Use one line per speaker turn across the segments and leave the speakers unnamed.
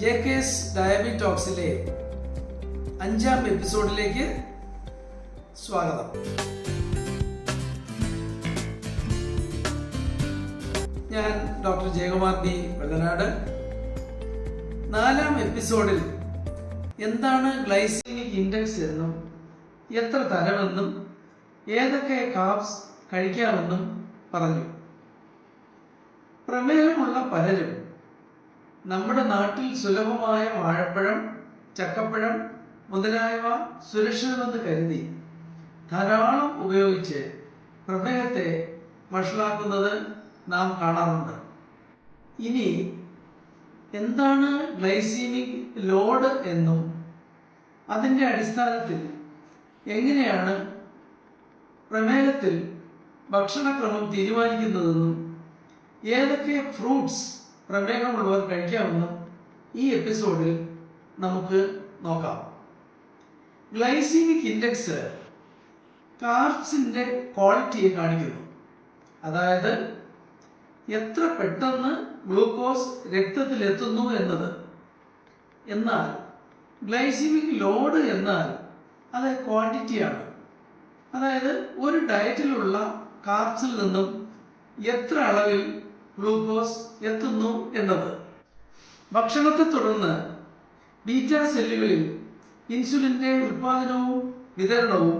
J K S ഡയബി ടോക്സിലെ അഞ്ചാം എപ്പിസോഡിലേക്ക് സ്വാഗതം. ഞാൻ ഡോക്ടർ ജയകുമാർ ബി വെള്ളനാട്. നാലാം എപ്പിസോഡിൽ എന്താണ് ഗ്ലൈസീമിക് ഇൻഡെക്സ് എന്നും എത്ര തരമെന്നും ഏതൊക്കെ കാപ്സ് കഴിക്കാമെന്നും പറഞ്ഞു. പ്രമേഹമുള്ള പലരും നമ്മുടെ നാട്ടിൽ സുലഭമായ വാഴപ്പഴം ചക്കപ്പഴം മുതലായവ സുരക്ഷിതമെന്ന് കരുതി ധാരാളം ഉപയോഗിച്ച് പ്രമേഹത്തെ വഷളാക്കുന്നത് നാം കാണാറുണ്ട്. ഇനി എന്താണ് ഗ്ലൈസീമിക് ലോഡ് എന്നും അതിന്റെ അടിസ്ഥാനത്തിൽ എങ്ങനെയാണ് പ്രമേഹത്തിൽ ഭക്ഷണക്രമം തീരുമാനിക്കുന്നതെന്നും ഏതൊക്കെ ഫ്രൂട്ട്സ് പ്രമേഹമുള്ളവർ കഴിക്കാമെന്ന് ഈ എപ്പിസോഡിൽ നമുക്ക് നോക്കാം. ഗ്ലൈസീമിക് ഇൻഡെക്സ് കാർബ്സിന്റെ ക്വാളിറ്റിയെ കാണിക്കുന്നു. അതായത് എത്ര പെട്ടെന്ന് ഗ്ലൂക്കോസ് രക്തത്തിൽ എത്തുന്നു എന്നത്. എന്നാൽ ഗ്ലൈസിമിക് ലോഡ് എന്നാൽ അത് ക്വാണ്ടിറ്റിയാണ് അതായത് ഒരു ഡയറ്റിലുള്ള കാർബ്സിൽ നിന്നും എത്ര അളവിൽ ഗ്ലൂക്കോസ് എത്തുന്നു എന്നത്. ഭക്ഷണത്തെ തുടർന്ന് ബീറ്റ സെല്ലുകളിൽ ഇൻസുലിന്റെ ഉൽപാദനവും വിതരണവും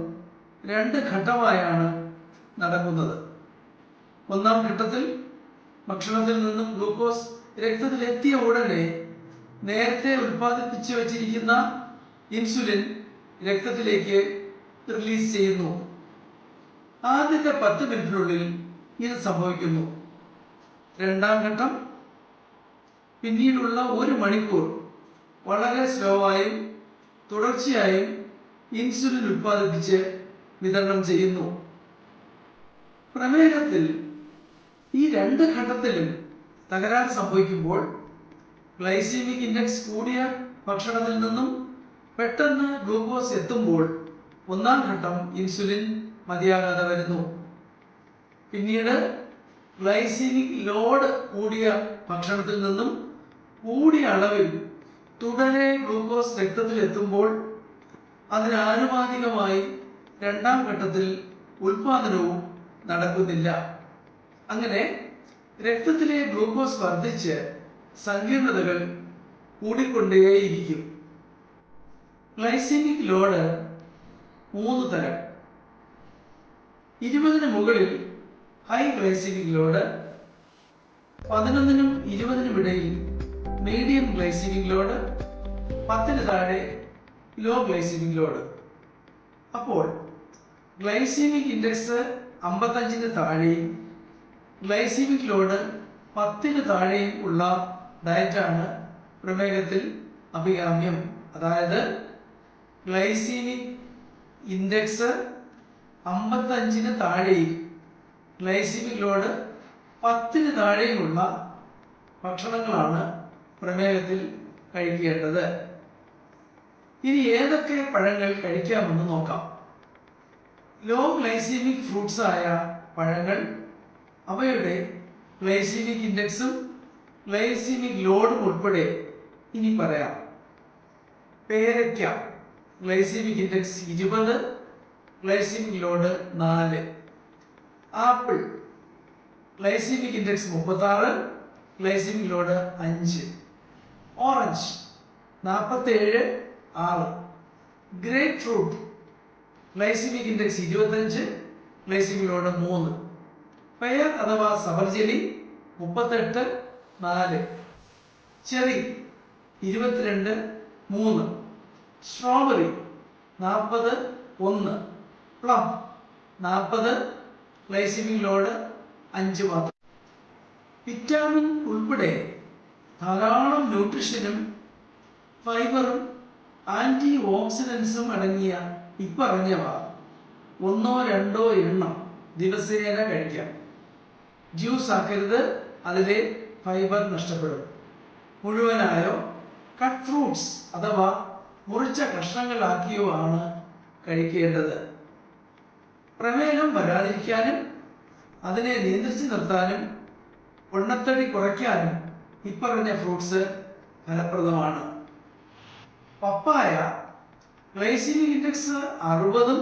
രണ്ട് ഘട്ടമായാണ് നടക്കുന്നത്. ഒന്നാം ഘട്ടത്തിൽ ഭക്ഷണത്തിൽ നിന്നും ഗ്ലൂക്കോസ് രക്തത്തിൽ എത്തിയ ഉടനെ നേരത്തെ ഉൽപ്പാദിപ്പിച്ചു വച്ചിരിക്കുന്ന ഇൻസുലിൻ രക്തത്തിലേക്ക് റിലീസ് ചെയ്യുന്നു. ആദ്യത്തെ പത്ത് മിനിറ്റിനുള്ളിൽ ഇത് സംഭവിക്കുന്നു. രണ്ടാം ഘട്ടം പിന്നീടുള്ള ഒരു മണിക്കൂർ വളരെ സ്ലോ ആയും തുടർച്ചയായും ഇൻസുലിൻ ഉൽപ്പാദിപ്പിച്ച് വിതരണം ചെയ്യുന്നു. പ്രമേഹത്തിൽ ഈ രണ്ട് ഘട്ടത്തിലും തകരാർ സംഭവിക്കുമ്പോൾ ഗ്ലൈസീമിക് ഇൻഡെക്സ് കൂടിയ ഭക്ഷണത്തിൽ നിന്നും പെട്ടെന്ന് ഗ്ലൂക്കോസ് എത്തുമ്പോൾ ഒന്നാം ഘട്ടം ഇൻസുലിൻ മതിയാകാതെ വരുന്നു. പിന്നീട് ഗ്ലൈസീമിക് ലോഡ് കൂടിയ ഭക്ഷണത്തിൽ നിന്നും കൂടിയ അളവിൽ തുടരെ ഗ്ലൂക്കോസ് രക്തത്തിൽ എത്തുമ്പോൾ അതിന് ആനുപാതികമായി രണ്ടാം ഘട്ടത്തിൽ ഉൽപാദനവും നടക്കുന്നില്ല. അങ്ങനെ രക്തത്തിലെ ഗ്ലൂക്കോസ് വർദ്ധിച്ച് സങ്കീർണതകൾ കൂടിക്കൊണ്ടേയിരിക്കും. ഗ്ലൈസീമിക് ലോഡ് മൂന്ന് തരം. ഇരുപതിന് മുകളിൽ ഹൈ ഗ്ലൈസീമിക് പതിനൊന്നിനും ഇരുപതിനും ഇടയിൽ മീഡിയം ഗ്ലൈസീമിക് പത്തിന് താഴെ ലോ ഗ്ലൈസീമിക് അപ്പോൾ ഗ്ലൈസീമിക് ഇൻഡെക്സ് അമ്പത്തഞ്ചിന് താഴെയും ഗ്ലൈസിമിക് ലോഡ് പത്തിന് താഴെയും ഉള്ള ഡയറ്റാണ് പ്രമേഹത്തിൽ അഭികാമ്യം. അതായത് ഗ്ലൈസീമിക് ഇൻഡെക്സ് അമ്പത്തഞ്ചിന് താഴെയും ഗ്ലൈസീമിക് ലോഡ് പത്തിന് താഴെയുമുള്ള ഭക്ഷണങ്ങളാണ് പ്രമേഹത്തിൽ കഴിക്കേണ്ടത്. ഇനി ഏതൊക്കെ പഴങ്ങൾ കഴിക്കാമെന്ന് നോക്കാം. ലോ ഗ്ലൈസിമിക് ഫ്രൂട്ട്സ് ആയ പഴങ്ങൾ അവയുടെ ഗ്ലൈസിമിക് ഇൻഡെക്സും ഗ്ലൈസിമിക് ലോഡും ഉൾപ്പെടെ ഇനി പറയാം. പേരയ്ക്ക ഗ്ലൈസിമിക് ഇൻഡെക്സ് ഇരുപത് ഗ്ലൈസിമിക് ലോഡ് നാല്. ആപ്പിൾ. ഗ്ലൈസീമിക് ഇൻഡെക്സ് മുപ്പത്താറ് ഗ്ലൈസീമിക് ലോഡ് അഞ്ച്. ഓറഞ്ച് നാൽപ്പത്തേഴ് ആറ്. ഗ്രേപ്പ് ഫ്രൂട്ട് ഗ്ലൈസിമിക് ഇൻഡെക്സ് ഇരുപത്തഞ്ച് ഗ്ലൈസിമിക് ലോഡ് മൂന്ന്. പെയർ അഥവാ സബർജലി മുപ്പത്തെട്ട് നാല്. ചെറി ഇരുപത്തിരണ്ട് മൂന്ന്. സ്ട്രോബെറി നാൽപ്പത് ഒന്ന്. പ്ലം നാൽപ്പത് ഗ്ലൈസിമിക് ലോഡ് അഞ്ച് മാത്രം വിറ്റാമിൻ ഉൾപ്പെടെ ധാരാളം ന്യൂട്രിഷനും ഫൈബറും ആന്റി ഓക്സിഡൻസും അടങ്ങിയ ഇപ്പറഞ്ഞവ ഒന്നോ രണ്ടോ എണ്ണം ദിവസേന കഴിക്കാം. ജ്യൂസ് ആക്കരുത് അതിലെ ഫൈബർ നഷ്ടപ്പെടും. മുഴുവനായോ കട്ട് ഫ്രൂട്ട്സ് അഥവാ മുറിച്ച കഷ്ണങ്ങളാക്കിയോ ആണ് കഴിക്കേണ്ടത്. പ്രമേഹം വരാതിരിക്കാനും അതിനെ നിയന്ത്രിച്ചു നിർത്താനും പൊണ്ണത്തടി കുറയ്ക്കാനും ഇപ്പറഞ്ഞ ഫ്രൂട്ട്സ് ഫലപ്രദമാണ്. പപ്പായ ഗ്ലൈസിമിക് ഇൻഡെക്സ് അറുപതും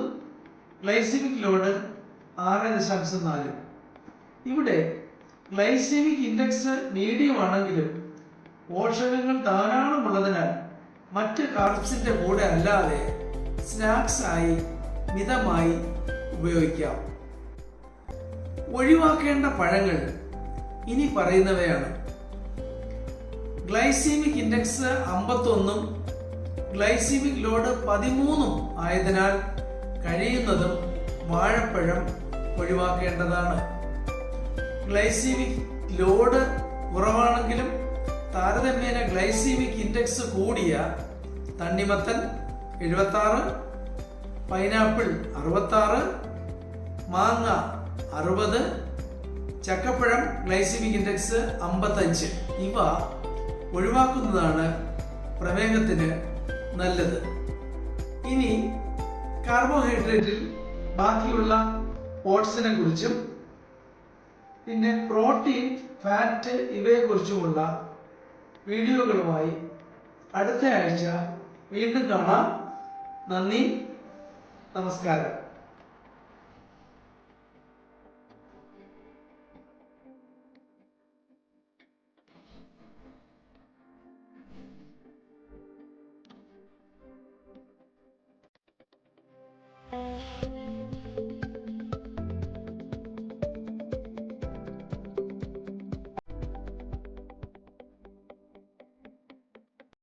ഗ്ലൈസിമിക് ലോഡ് ആറ് ദശാംശം നാലും. ഇവിടെ ഗ്ലൈസെമിക് ഇൻഡെക്സ് മീഡിയം ആണെങ്കിലും പോഷകങ്ങൾ ധാരാളം ഉള്ളതിനാൽ മറ്റ് കാർബ്സിന്റെ കൂടെ അല്ലാതെ സ്നാക്സ് ആയി മിതമായി ഉപയോഗിക്കാം. ഒഴിവാക്കേണ്ട പഴങ്ങൾ ഇനി പറയുന്നവയാണ്. ഗ്ലൈസീമിക് ഇൻഡെക്സ് അമ്പത്തൊന്നും ഗ്ലൈസീമിക് ലോഡ് പതിമൂന്നും ആയതിനാൽ കഴിയുന്നതും വാഴപ്പഴം ഒഴിവാക്കേണ്ടതാണ്. ഗ്ലൈസീമിക് ലോഡ് കുറവാണെങ്കിലും താരതമ്യേന ഗ്ലൈസീമിക് ഇൻഡെക്സ് കൂടിയ തണ്ണിമത്തൻ എഴുപത്താറ് പൈനാപ്പിൾ അറുപത്താറ് മാങ്ങ അറുപത് ചക്കപ്പഴം ഗ്ലൈസിമിക് ഇൻഡെക്സ് അമ്പത്തഞ്ച്. ഇവ ഒഴിവാക്കുന്നതാണ് പ്രമേഹത്തിന് നല്ലത്. ഇനി കാർബോഹൈഡ്രേറ്റിൽ ബാക്കിയുള്ള ഓട്സിനെ കുറിച്ചും പിന്നെ പ്രോട്ടീൻ ഫാറ്റ് ഇവയെക്കുറിച്ചുമുള്ള വീഡിയോകളുമായി അടുത്ത ആഴ്ച വീണ്ടും കാണാം. നന്ദി നമസ്കാരം.